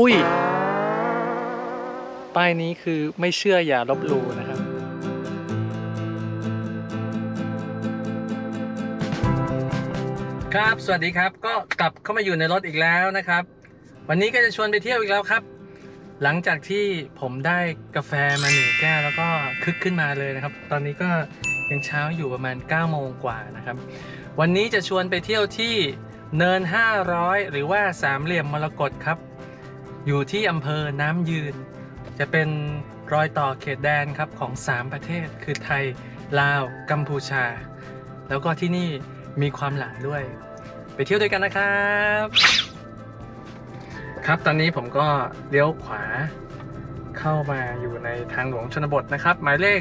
อุ้ย ป้ายนี้คือไม่เชื่ออย่าลบหลู่นะครับ ครับ สวัสดีครับ ก็กลับเข้ามาอยู่ในรถอีกแล้วนะครับ วันนี้ก็จะชวนไปเที่ยวอีกแล้วครับ หลังจากที่ผมได้กาแฟมาหนึ่งแก้วแล้วก็คึกขึ้นมาเลยนะครับ ตอนนี้ก็ยังเช้าอยู่ประมาณ9โมงกว่านะครับ วันนี้จะชวนไปเที่ยวที่เนิน 500 หรือว่าสามเหลี่ยมมรกตครับ อยู่ที่อำเภอน้ำยืน จะเป็นรอยต่อเขตแดนครับของ 3 ประเทศคือไทย ลาว กัมพูชา แล้วก็ที่นี่มีความหลากด้วย ไปเที่ยวด้วยกันนะครับ ครับตอนนี้ผมก็เลี้ยวขวาเข้ามาอยู่ในทางหลวงชนบทนะครับ หมายเลข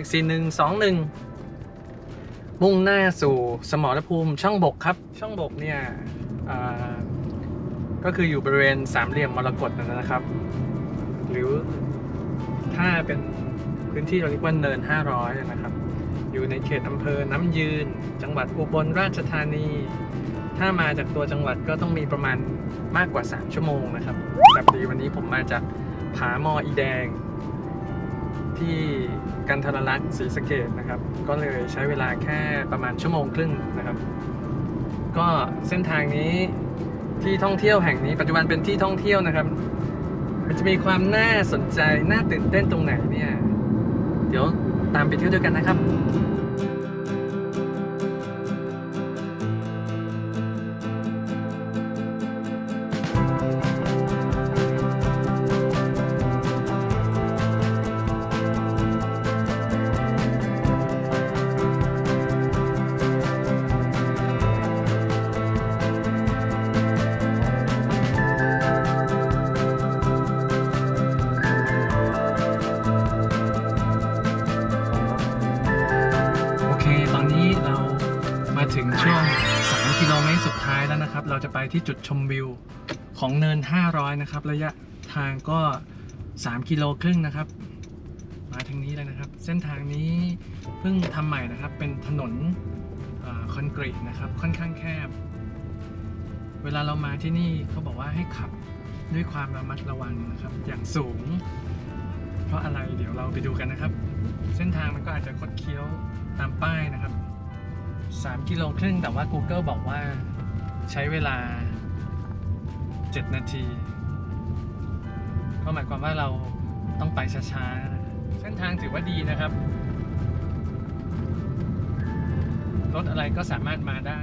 4121 มุ่งหน้าสู่สมรภูมิช่องบกครับ ช่องบกเนี่ย ก็คืออยู่บริเวณสามเหลี่ยมมรกตนะครับ หรือถ้าเป็นพื้นที่เราเรียกว่าเนิน 500 นะครับ อยู่ในเขตอำเภอน้ำยืน จังหวัดอุบลราชธานี ถ้ามาจากตัวจังหวัดก็ต้องมีประมาณมากกว่า 3 ชั่วโมงนะครับแบบดีวันนี้ผมมาจากผาหมออีแดง ที่กันทรลักษณ์ศรีสะเกดนะครับ ก็เลยใช้เวลาแค่ประมาณชั่วโมงครึ่งนะครับ ก็เส้นทางนี้ ที่ท่องเที่ยวแห่งนี้ปัจจุบันเป็นที่ท่องเที่ยวนะครับ มันจะมีความน่าสนใจน่าตื่นเต้นตรงไหนเนี่ย เดี๋ยวตามไปเที่ยวด้วยกันนะครับ นะครับ เราจะไปที่จุดชมวิวของเนิน 500 นะครับ ระยะทางก็ 3 กิโลครึ่งนะครับ มาทางนี้เลยนะครับ เส้นทางนี้เพิ่งทำใหม่นะครับ เป็นถนนอคอนกรีตนะครับ ค่อนข้างแคบ เวลาเรามาที่นี่เขาบอกว่าให้ขับด้วยความระมัดระวังนะครับ อย่างสูง เพราะอะไรเดี๋ยวเราไปดูกันนะครับ เส้นทางมันก็อาจจะคดเคี้ยวตามป้ายนะครับ 3 กิโลครึ่งแต่ว่า Google บอกว่า ใช้เวลา 7 นาที ก็หมายความว่าเราต้องไปช้าๆ เส้นทางถือว่าดีนะครับ รถอะไรก็สามารถมาได้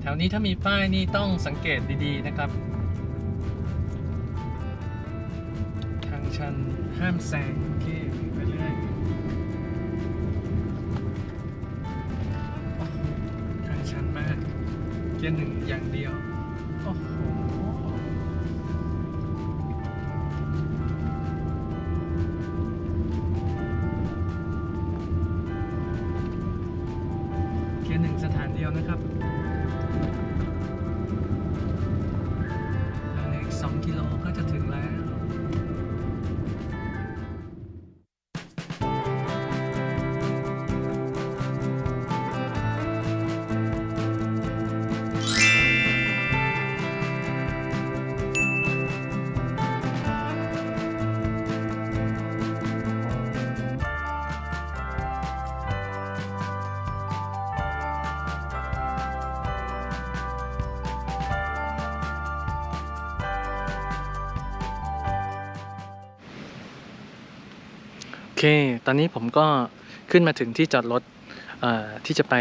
แถวนี้ถ้ามีป้ายนี่ต้องสังเกตดีๆนะครับ ทางชันห้ามแซง กียร์หนึ่งอย่างเดียว เค ตอนนี้ผมก็ขึ้นมาถึงที่จอดรถที่จะไป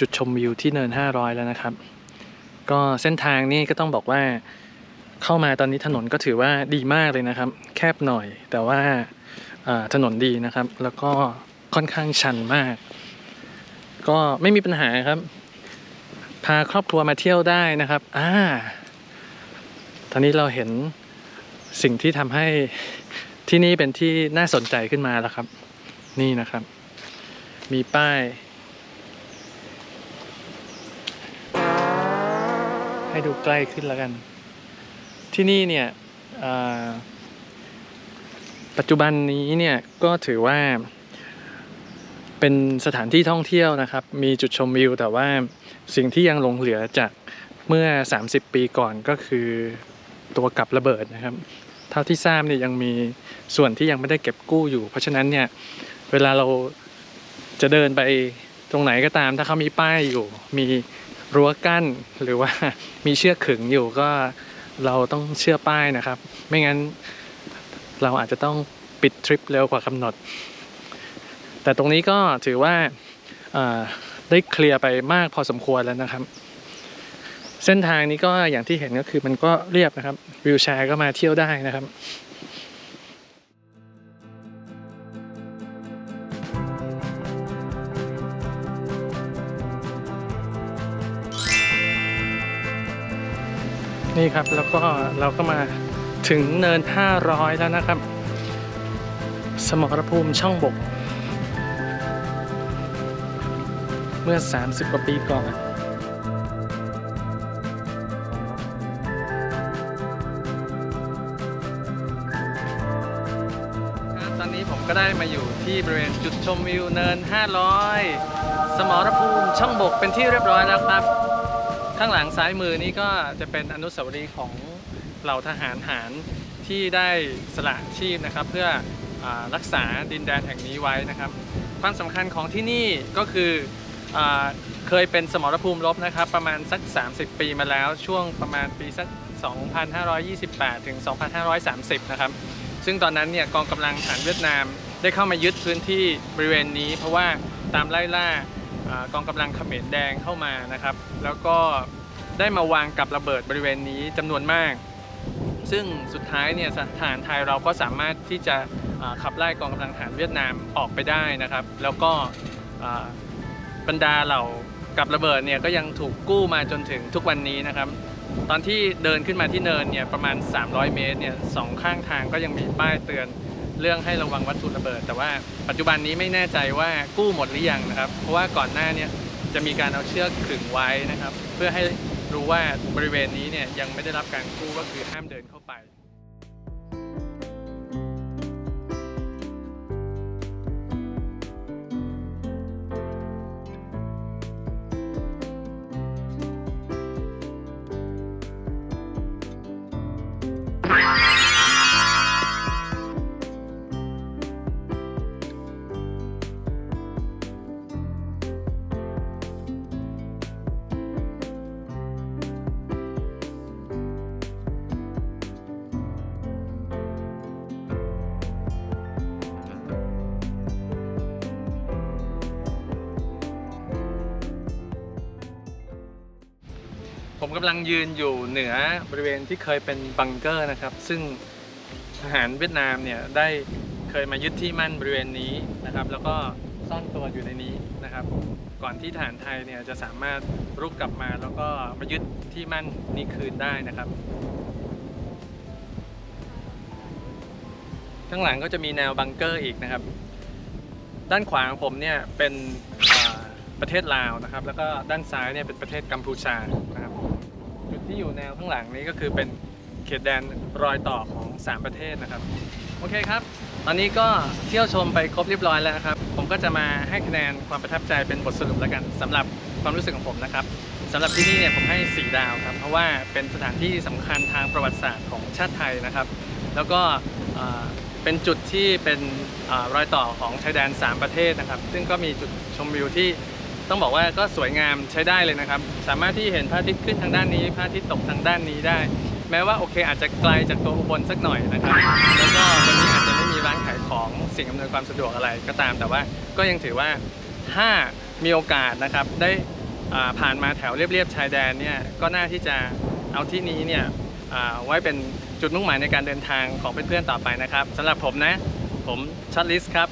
จุดชมวิวที่เนิน 500 แล้วนะครับ ก็เส้นทางนี่ก็ต้องบอกว่าเข้ามาตอนนี้ถนนก็ถือว่าดีมากเลยนะครับ แคบหน่อยแต่ว่าถนนดีนะครับ แล้วก็ค่อนข้างชันมาก ก็ไม่มีปัญหาครับ พาครอบครัวมาเที่ยวได้นะครับอ่าตอนนี้เราเห็นสิ่งที่ทำให้ ที่นี่เป็นที่น่าสนใจขึ้นมาแล้วครับ นี่นะครับ มีป้าย ให้ดูใกล้ขึ้นแล้วกัน ที่นี่เนี่ยปัจจุบันนี้เนี่ยก็ถือว่าเป็นสถานที่ท่องเที่ยวนะครับ มีจุดชมวิว แต่ว่าสิ่งที่ยังหลงเหลือจากเมื่อ 30 ปีก่อนก็คือตัวกับระเบิดนะครับ เท่าที่ทราบเนี่ยยังมีส่วนที่ยังไม่ได้เก็บกู้อยู่ เพราะฉะนั้นเนี่ยเวลาเราจะเดินไปตรงไหนก็ตาม ถ้าเขามีป้ายอยู่ มีรั้วกั้นหรือว่ามีเชือกขึงอยู่ก็เราต้องเชื่อป้ายนะครับ ไม่งั้นเราอาจจะต้องปิดทริปเร็วกว่ากำหนด แต่ตรงนี้ก็ถือว่าอาได้เคลียร์ไปมากพอสมควรแล้วนะครับ เส้นทางนี้ก็อย่างที่เห็นก็คือมันก็เรียบนะครับวิวแชร์ก็มาเที่ยวได้นะครับนี่ครับแล้วก็เราก็มาถึงเนิน 500 แล้วนะครับ สมรภูมิช่องบก เมื่อ 30 กว่าปีก่อน มก็ได้มาอยู่ที่บริเวณจุดชมวิวเนิน 500 สมรภูมิช่องบกเป็นที่เรียบร้อยแล้วครับ ข้างหลังซ้ายมือนี่ก็จะเป็นอนุสาวรีย์ของเหล่าทหารหารที่ได้สละชีพนะครับ เพื่ออรักษาดินแดนแห่งนี้ไว้นะครับ ความสำคัญของที่นี่ก็คืออเคยเป็นสมรภูมิรบนะครับ ประมาณสัก 30 ปีมาแล้ว ช่วงประมาณปีสัก 2528 ถึง 2530 นะครับ ซึ่งตอนนั้นเนี่ยกองกำลังทหารเวียดนาม ได้เข้ามายึดพื้นที่บริเวณนี้ เพราะว่าตามไล่ล่ากองกำลังเขมรแดงเข้ามานะครับ แล้วก็ได้มาวางกับระเบิดบริเวณนี้จำนวนมาก ซึ่งสุดท้ายเนี่ยทหารไทยเราก็สามารถที่จะขับไล่กองกำลังทหารเวียดนามออกไปได้นะครับ แล้วก็บรรดาเหล่ากับระเบิดเนี่ยก็ยังถูกกู้มาจนถึงทุกวันนี้นะครับ ตอนที่เดินขึ้นมาที่เนินเนี่ยประมาณ 300 เมตรเนี่ยสองข้างทางก็ยังมีป้ายเตือน เรื่องให้ระวังวัตถุระเบิด แต่ว่าปัจจุบันนี้ไม่แน่ใจว่ากู้หมดหรือยังนะครับ เพราะว่าก่อนหน้านี้จะมีการเอาเชือกขึงไว้นะครับ เพื่อให้รู้ว่าบริเวณนี้เนี่ยยังไม่ได้รับการกู้ก็คือห้ามเดินเข้าไป ผมกำลังยืนอยู่เหนือบริเวณที่เคยเป็นบังเกอร์นะครับ ซึ่งทหารเวียดนามเนี่ยได้เคยมายึดที่มั่นบริเวณนี้นะครับ แล้วก็ซ่อนตัวอยู่ในนี้นะครับ ก่อนที่ทหารไทยเนี่ยจะสามารถรุกกลับมาแล้วก็มายึดที่มั่นนี้คืนได้นะครับ ข้างหลังก็จะมีแนวบังเกอร์อีกนะครับ ด้านขวาของผมเนี่ยเป็นประเทศลาวนะครับ แล้วก็ด้านซ้ายเนี่ยเป็นประเทศกัมพูชา ที่อยู่แนวข้างหลังนี้ก็คือเป็นเขตแดนรอยต่อของ 3 ประเทศนะครับ โอเคครับ ตอนนี้ก็เที่ยวชมไปครบเรียบร้อยแล้วนะครับ ผมก็จะมาให้คะแนนความประทับใจเป็นบทสรุปแล้วกันสำหรับความรู้สึกของผมนะครับสำหรับที่นี่เนี่ยผมให้ 4 ดาวครับ เพราะว่าเป็นสถานที่สำคัญทางประวัติศาสตร์ของชาติไทยนะครับ แล้วก็เป็นจุดที่เป็นอรอยต่อของชายแดน 3 ประเทศนะครับ ซึ่งก็มีจุดชมวิวที่ ต้องบอกว่าก็สวยงามใช้ได้เลยนะครับ สามารถที่เห็นพระอาทิตย์ขึ้นทางด้านนี้พระอาทิตย์ตกทางด้านนี้ได้ แม้ว่าโอเค อาจจะไกลจากตัวอุบลสักหน่อยนะครับ แล้วก็วันนี้อาจจะไม่มีร้านขายของสิ่งอำนวยความสะดวกอะไรก็ตาม แต่ว่าก็ยังถือว่าถ้ามีโอกาสนะครับได้ผ่านมาแถวเรียบๆชายแดนเนี่ยก็น่าที่จะเอาที่นี้เนี่ยไว้เป็นจุดมุ่งหมายในการเดินทางของเพื่อนๆต่อไปนะครับสำหรับผมนะ ผมช็อตลิสครับ